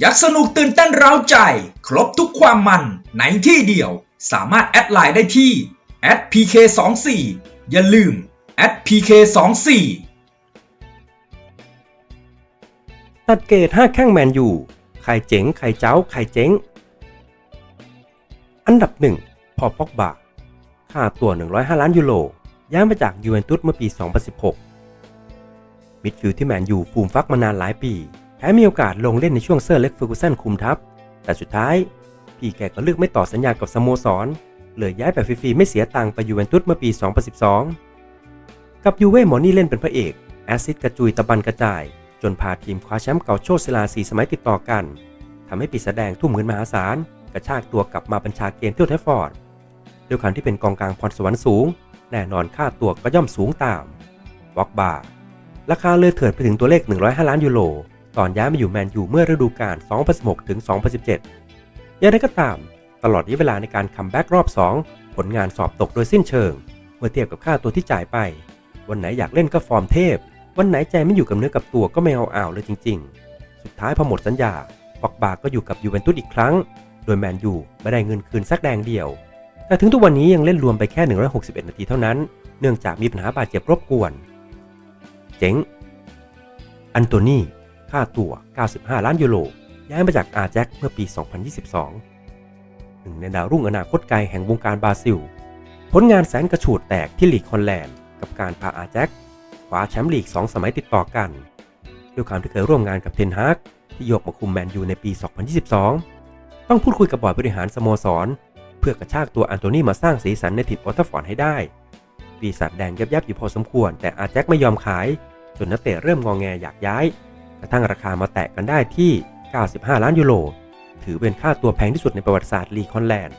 อยากสนุกตื่นเต้นเร้าใจ ครบทุกความมันในที่เดียว สามารถแอดไลน์ได้ที่ @pk24 อย่าลืม @pk24 ตัดเกต5แข้งแมนยูใครเจ๋งใครเจ้าใครเจ๊งอันดับ 1 พอปอกบาค่าตัว 105 ล้านยูโรย้ายมาจากยูเวนตุสเมื่อปี 2016 มิดฟิลด์ที่แมนยูฟูมฟักมานานหลายปี แพ้มีโอกาสลงเล่นในช่วงเซอร์เล็กเฟอร์กูสันคุมทัพ แต่สุดท้าย พี่แกก็เลือกไม่ต่อสัญญากับสโมสร เลยย้ายแบบฟรีๆไม่เสียตังค์ไปยูเวนตุสเมื่อปี 2012 กับยูเว่หมอนี่เล่นเป็นพระเอกแอซิดกระจุยตะบันกระจาย จนพาทีมคว้าแชมป์เก่าโชติศิลาสีสมัยติดต่อกันทำให้ปีแสดงทุ่มเงินมหาศาล กระชากตัวกลับมาบัญชาเกมเที่ยวเทฟฟอร์ดด้วยความที่เป็นกองกลางพรสวรรค์สูง แน่นอนค่าตัวก็ย่อมสูงตามวอกบาราคาเลยเถิดไปถึงตัวเลข 105 ล้านยูโร ตอนย้ายมาอยู่แมนยูเมื่อฤดูกาล 2016 ถึง 2017 อย่างไรก็ตาม ตลอดระยะเวลาในการคัมแบ็กรอบ 2 ผลงานสอบตกโดยสิ้นเชิง เมื่อเทียบกับค่าตัวที่จ่ายไป วันไหนอยากเล่นก็ฟอร์มเทพ วันไหนใจไม่อยู่กับเนื้อกับตัวก็ไม่เอาอ่าวเลยจริง ๆ สุดท้ายพอหมดสัญญาปอกบาก็อยู่กับยูเวนตุสอีกครั้ง โดยแมนยูไม่ได้เงินคืนสักแดงเดียว แต่ถึงทุกวันนี้ยังเล่นรวมไปแค่ 161 นาทีเท่านั้น เนื่องจากมีปัญหาบาดเจ็บรบกวน เจ๋ง อันโตนี ค่าตัว95 ล้านยูโร ย้ายมาจากอาแจ็คเมื่อปี 2022 หนึ่งในดาวรุ่งอนาคตไกลแห่งวงการบราซิล ผลงานแสนกระฉูดแตกที่ลีกฮอลแลนด์ กับการพาอาแจ็คคว้าแชมป์ลีก 2 สมัยติดต่อกัน ด้วยความที่เคยร่วมงานกับเทนฮากที่ยกมาคุมแมนยูในปี 2022 ต้องพูดคุยกับบอร์ดบริหารสโมสร เพื่อกระชากตัวอันโตนีมาสร้างสีสันในทีมออตฟอร์ดให้ได้ปีศาจแดงยับยับอยู่พอสมควร แต่อาแจ็คไม่ยอมขาย จนนักเตะเริ่มงองแงอยากย้าย กระทั่งราคามาแตะกันได้ที่ 95 ล้านยูโร ถือเป็นค่าตัวแพงที่สุดในประวัติศาสตร์ลีกฮอลแลนด์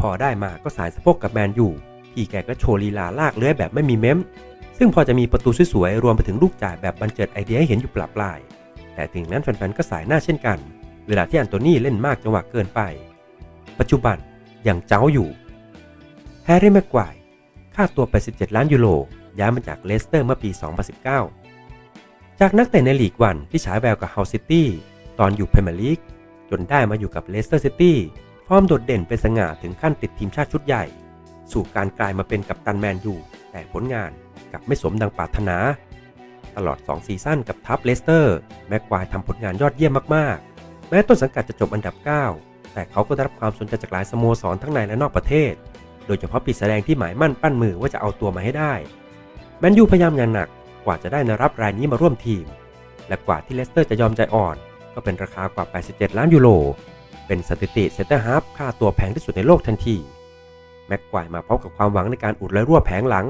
พอได้มาก็สายสะโพกกับแมนยูพี่แกก็โชว์ลีลาลากเลื้อยแบบไม่มีเม้ม ซึ่งพอจะมีประตูสวยๆ รวมไปถึงลูกจ่ายแบบบันเจิดไอเดียให้เห็นอยู่ปลาปลาย แต่ถึงนั้นแฟนๆ ก็สายหน้าเช่นกัน เวลาที่อันโตนี่เล่นมากจังหวะเกินไป ปัจจุบันยังเจ้าอยู่ แฮร์รี่แม็กควายค่าตัว 87 ล้านยูโร ย้ายมาจากเลสเตอร์เมื่อปี 2019 จากนักเตะในลีกวันที่ฉายแววกับเฮาซิตี้ตอนอยู่พรีเมียร์ลีกจนได้มาอยู่กับเลสเตอร์ซิตี้ฟอร์มโดดเด่นเป็นสง่าถึงขั้นติดทีมชาติชุดใหญ่ สู่การกลายมาเป็นกัปตันแมนยูแต่ผลงานกับไม่สมดังปรารถนา ตลอด 2 ซีซั่นกับทัพเลสเตอร์แม็กควายทำผลงานยอดเยี่ยมมากๆ แม้ต้นสังกัดจะจบอันดับ 9 แต่เขาก็ได้รับความสนใจจากหลายสโมสรทั้งในและนอกประเทศ โดยเฉพาะปีแสดงที่หมายมั่นปั้นมือว่าจะเอาตัวมาให้ได้แมนยูพยายามอย่างหนัก กว่าจะได้นรับรายนี้มาร่วมทีม และกว่าที่เลสเตอร์จะยอมใจอ่อน ก็เป็นราคากว่า 87 ล้านยูโร เป็นสถิติเซนเตอร์ฮาร์ฟค่าตัวแพงที่สุดในโลกทันที แม็กควายมาพร้อมกับความหวังในการอุดและรั่วแผงหลัง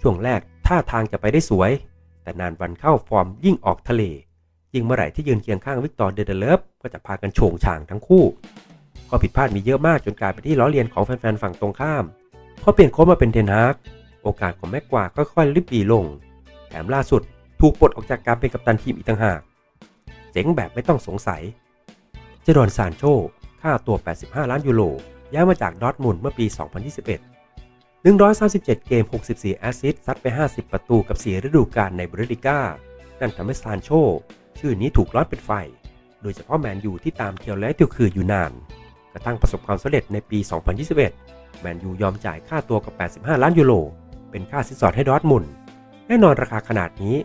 ช่วงแรกท่าทางจะไปได้สวย แต่นานวันเข้าฟอร์มยิ่งออกทะเล ยิ่งเมื่อไหร่ที่ยืนเคียงข้างวิกตอร์เดเดเลฟก็จะพากันโฉงฉางทั้งคู่ก็ผิดพลาดมีเยอะมากจนกลายเป็นที่ล้อเลียนของแฟนๆฝั่งตรงข้ามพอเปลี่ยนโค้ชมาเป็นเทนฮากโอกาสของแม็กควายค่อยๆริบดีลง แถมล่าสุดถูกปลดออกจากการเป็นกัปตันทีมอีกต่างหาก เจ๋งแบบไม่ต้องสงสัย เจดอนซานโชค่าตัว 85 ล้านยูโร ย้ายมาจากดอร์ทมุนเมื่อปี 2021 137 เกม 64 แอสซิสต์ซัดไป 50 ประตูกับ 4 ฤดูกาลในบริลิก้า นั่นทำให้ซานโชชื่อนี้ถูกร้อนเป็นไฟ โดยเฉพาะแมนยูที่ตามเที่ยวและเที่ยวคืออยู่นาน กระทั่งประสบความสำเร็จในปี 2021 แมนยูยอมจ่ายค่าตัวกับ 85 ล้านยูโร เป็นค่าสินสอดให้ดอร์ทมุนด แน่นอนราคาขนาดนี้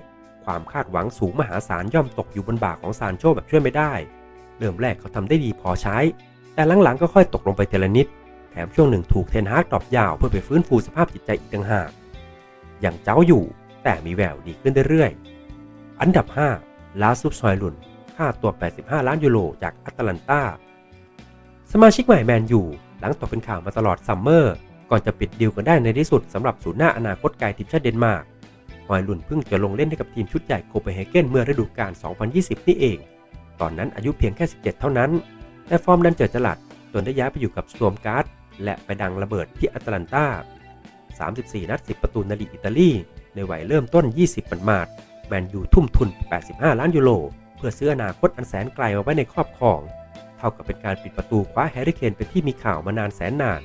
ความคาดหวังสูงมหาศาลย่อมตกอยู่บนบ่าของซานโชแบบช่วยไม่ได้ เริ่มแรกเขาทำได้ดีพอใช้ แต่หลังๆก็ค่อยตกลงไปเทละนิด แถมช่วงหนึ่งถูกเทนฮากดรอปยาวเพื่อไปฟื้นฟูสภาพจิตใจอีกต่างหากอย่างเจ้าอยู่แต่มีแววดีขึ้นเรื่อยๆ อันดับ 5 ลาซุปซอยลุน ค่าตัว 85 ล้านยูโรจากแอตแลนตา สมาชิกใหม่แมนยูหลังตกเป็นข่าวมาตลอดซัมเมอร์ ก่อนจะปิดดีลกันได้ในที่สุดสำหรับศูนย์หน้าอนาคตไกลทีมชาติเดนมาร์ก ฮอยลุนเพิ่งจะลงเล่นให้กับทีมชุดใหญ่โคเปนเฮเกนเมื่อฤดูกาล 2020 นี่เอง ตอนนั้นอายุเพียงแค่ 17 เท่านั้น แต่ฟอร์มดันเจิดจลัดจนได้ย้ายไปอยู่กับสโตมการ์ดและไปดังระเบิดที่แอตแลนตา 34 นัด 10 ประตูในลีกอิตาลี ในวัยเริ่มต้น 20ปันมาดแมนยูทุ่มทุน 85 ล้านยูโร เพื่อซื้ออนาคตอันแสนไกลมาไว้ในครอบครอง เท่ากับเป็นการปิดประตูคว้าแฮร์รี่เคนเป็นที่มีข่าวมานานแสนนาน